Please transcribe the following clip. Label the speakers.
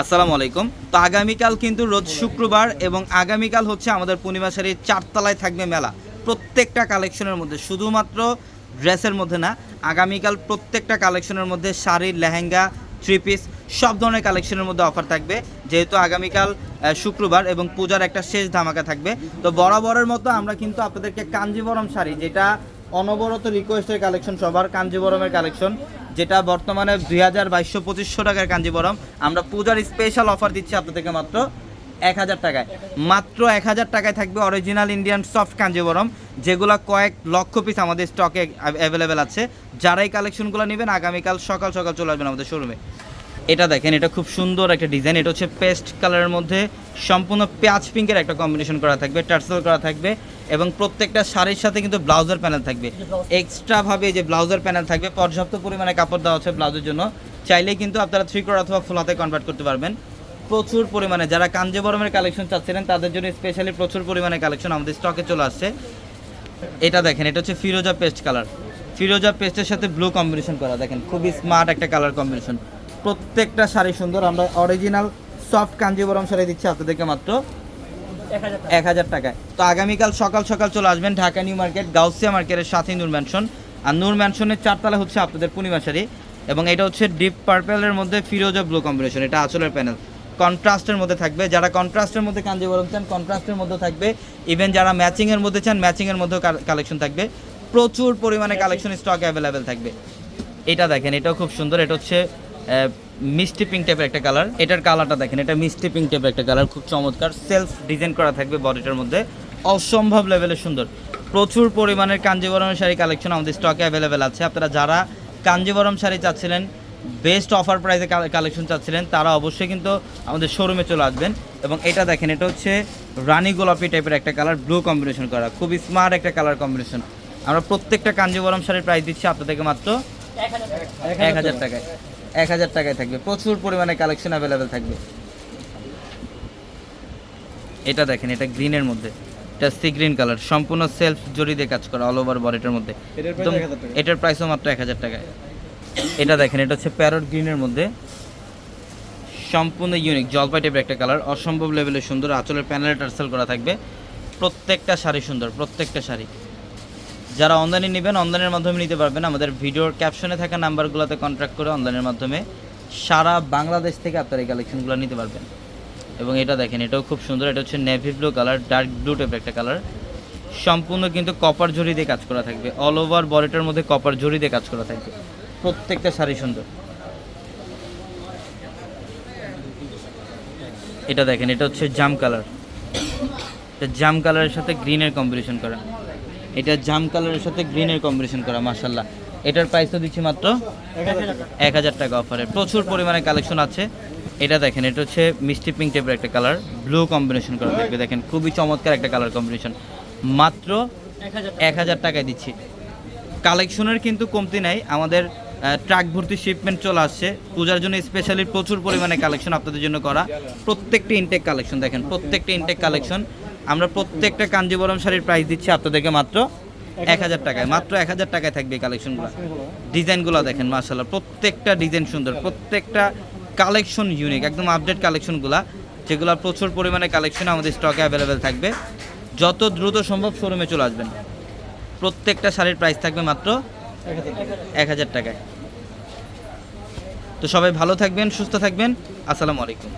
Speaker 1: আসসালামু আলাইকুম। তো আগামীকাল কিন্তু রোজ শুক্রবার এবং আগামীকাল হচ্ছে আমাদের পূর্ণিমা শাড়ির চারতলায় থাকবে মেলা। প্রত্যেকটা কালেকশনের মধ্যে, শুধুমাত্র ড্রেসের মধ্যে না, আগামীকাল প্রত্যেকটা কালেকশনের মধ্যে শাড়ির লেহেঙ্গা থ্রি পিস সব ধরনের কালেকশনের মধ্যে অফার থাকবে। যেহেতু আগামীকাল শুক্রবার এবং পূজার একটা শেষ ধামাকা থাকবে। তো বরাবরের মতো আমরা কিন্তু আপনাদেরকে কাঞ্জিবরম শাড়ি, যেটা অনবরত রিকোয়েস্টের কালেকশন সবার, কাঞ্জিবরমের কালেকশন যেটা বর্তমানে দুই হাজার বাইশশো পঁচিশশো টাকার কাঞ্জিবরম। আমরা পূজার স্পেশাল অফার দিচ্ছি আপনাদেরকে মাত্র এক হাজার টাকায়। মাত্র এক হাজার টাকায় থাকবে অরিজিনাল ইন্ডিয়ান সফট কাঞ্জিবরম, যেগুলো কয়েক লক্ষ পিস আমাদের স্টকে অ্যাভেলেবেল আছে। যারা এই কালেকশনগুলো নেবেন, আগামীকাল সকাল সকাল চলে আসবেন আমাদের শোরুমে এটা দেখেন, এটা খুব সুন্দর একটা ডিজাইন এটা হচ্ছে পেস্ট কালারের মধ্যে সম্পূর্ণ পেঁয়াজ পিঙ্কের একটা কম্বিনেশন করা থাকবে টার্সেল করা থাকবে এবং প্রত্যেকটা শাড়ির সাথে কিন্তু ব্লাউজের প্যানেল থাকবে। এক্সট্রাভাবে যে ব্লাউজের প্যানেল থাকবে, পর্যাপ্ত পরিমাণে কাপড় দেওয়া হচ্ছে ব্লাউজের জন্য। চাইলে কিন্তু আপনারা থ্রি কোর অথবা ফুল হাতে কনভার্ট করতে পারবেন। প্রচুর পরিমাণে, যারা কাঞ্জিবরমের কালেকশন চাচ্ছিলেন তাদের জন্য স্পেশালি প্রচুর পরিমাণে কালেকশন আমাদের স্টকে চলে আসছে। এটা দেখেন, এটা হচ্ছে ফিরোজা পেস্ট কালার ফিরোজা পেস্টের সাথে ব্লু কম্বিনেশন করা, দেখেন, খুবই স্মার্ট একটা কালার কম্বিনেশন প্রত্যেকটা শাড়ি সুন্দর। আমরা অরিজিনাল সফট কাঞ্জিবরম শাড়ি দিচ্ছি আপনাদেরকে মাত্র এক হাজার টাকায়। তো আগামীকাল সকাল সকাল চলে আসবেন ঢাকা নিউ মার্কেট গাউসিয়া মার্কেটের সাথে নূর ম্যানশন আর নূর ম্যানশনের চারতলা হচ্ছে আপনাদের পূর্ণিমা শাড়ি এবং এটা হচ্ছে ডিপ পার্পেলের মধ্যে ফিরোজা ব্লু কম্বিনেশন এটা আঁচলের প্যানেল কন্ট্রাস্টের মধ্যে থাকবে যারা কন্ট্রাস্টের মধ্যে কাঞ্জিবরম চান কন্ট্রাস্টের মধ্যে থাকবে। ইভেন যারা ম্যাচিংয়ের মধ্যে চান ম্যাচিংয়ের মধ্যেও কালেকশন থাকবে। প্রচুর পরিমাণে কালেকশন স্টক অ্যাভেলেবেল থাকবে। এটা দেখেন এটাও খুব সুন্দর এটা হচ্ছে মিষ্টি পিঙ্ক টাইপের একটা কালার এটার কালারটা দেখেন এটা মিষ্টি পিঙ্ক টাইপের একটা কালার খুব চমৎকার। সেলফ ডিজাইন করা থাকবে বডিটার মধ্যে। অসম্ভব লেভেলের সুন্দর। প্রচুর পরিমাণের কাঞ্জিবরম শাড়ি কালেকশন আমাদের স্টকে অ্যাভেলেবেল আছে। আপনারা যারা কাঞ্জিবরম শাড়ি চাচ্ছিলেন বেস্ট অফার প্রাইসে কালেকশন চাচ্ছিলেন তারা অবশ্যই কিন্তু আমাদের শোরুমে চলে আসবেন। এবং এটা দেখেন এটা হচ্ছে রানী গোলাপি টাইপের একটা কালার ব্লু কম্বিনেশন করা। খুবই স্মার্ট একটা কালার কম্বিনেশন আমরা প্রত্যেকটা কাঞ্জিবরম শাড়ির প্রাইস দিচ্ছি আপনাদেরকে মাত্র এক হাজার টাকায়। এক হাজার টাকায় থাকবে। প্রচুর পরিমাণে কালেকশন অ্যাভেলেবেল থাকবে। এটা দেখেন এটা গ্রিনের মধ্যে। এটা সি গ্রিন কালার সম্পূর্ণ সেলফ জড়ি দিয়ে কাজ করা অল ওভার বডিটার মধ্যে।
Speaker 2: এটার
Speaker 1: একদম এটার প্রাইসও মাত্র এক হাজার টাকায়। এটা দেখেন এটা হচ্ছে প্যারট গ্রিনের মধ্যে। সম্পূর্ণ ইউনিক জলপাই টাইপের একটা কালার অসম্ভব লেভেলের সুন্দর আঁচলের প্যানেলে টার্সেল করা থাকবে। প্রত্যেকটা শাড়ি সুন্দর প্রত্যেকটা শাড়ি। যারা অনলাইনে নেবেন, অনলাইনের মাধ্যমে নিতে পারবেন। আমাদের ভিডিওর ক্যাপশনে থাকা নাম্বারগুলোতে কন্ট্যাক্ট করে অনলাইনের মাধ্যমে সারা বাংলাদেশ থেকে আপনারা এই কালেকশনগুলো নিতে পারবেন। এবং এটা দেখেন, এটাও খুব সুন্দর। এটা হচ্ছে navy blue colour dark blue টাইপের একটা কালার সম্পূর্ণ কিন্তু কপার জড়ি দিয়ে কাজ করা থাকবে। অল ওভার বডিটার মধ্যে কপার জড়ি দিয়ে কাজ করা থাকবে। প্রত্যেকটা শাড়ি সুন্দর। এটা দেখেন, এটা হচ্ছে জাম কালার এটা জাম কালারের সাথে গ্রিনের কম্বিনেশন করা। এটা জাম কালারের সাথে গ্রিনের কম্বিনেশন করা মার্শাল্লাহ এটার প্রাইস তো দিচ্ছি মাত্র এক হাজার টাকা অফারে প্রচুর পরিমাণে কালেকশন আছে। এটা দেখেন, এটা হচ্ছে মিষ্টি পিঙ্ক টাইপের একটা কালার ব্লু কম্বিনেশন করা থাকবে। দেখেন, খুবই চমৎকার একটা কালার কম্বিনেশন মাত্র এক হাজার টাকায় দিচ্ছি। কালেকশনের কিন্তু কমতি নাই। আমাদের ট্রাক ভর্তি শিপমেন্ট চলে আসছে। পূজার জন্য স্পেশালি প্রচুর পরিমাণে কালেকশন আপনাদের জন্য করা। প্রত্যেকটা ইনটেক কালেকশন দেখেন, প্রত্যেকটা ইনটেক কালেকশন আমরা প্রত্যেকটা কাঞ্জিবরম শাড়ির প্রাইস দিচ্ছি আপনাদেরকে মাত্র এক হাজার টাকায়। মাত্র এক হাজার টাকায় থাকবে এই কালেকশনগুলো ডিজাইনগুলো দেখেন মার্শাল্লাহ প্রত্যেকটা ডিজাইন সুন্দর, প্রত্যেকটা কালেকশন ইউনিক একদম আপডেট কালেকশনগুলো যেগুলো প্রচুর পরিমাণে কালেকশন আমাদের স্টকে অ্যাভেলেবেল থাকবে। যত দ্রুত সম্ভব শোরুমে চলে আসবেন। প্রত্যেকটা শাড়ির প্রাইস থাকবে মাত্র এক হাজার টাকায়। তো সবাই ভালো থাকবেন, সুস্থ থাকবেন। আসসালামু আলাইকুম।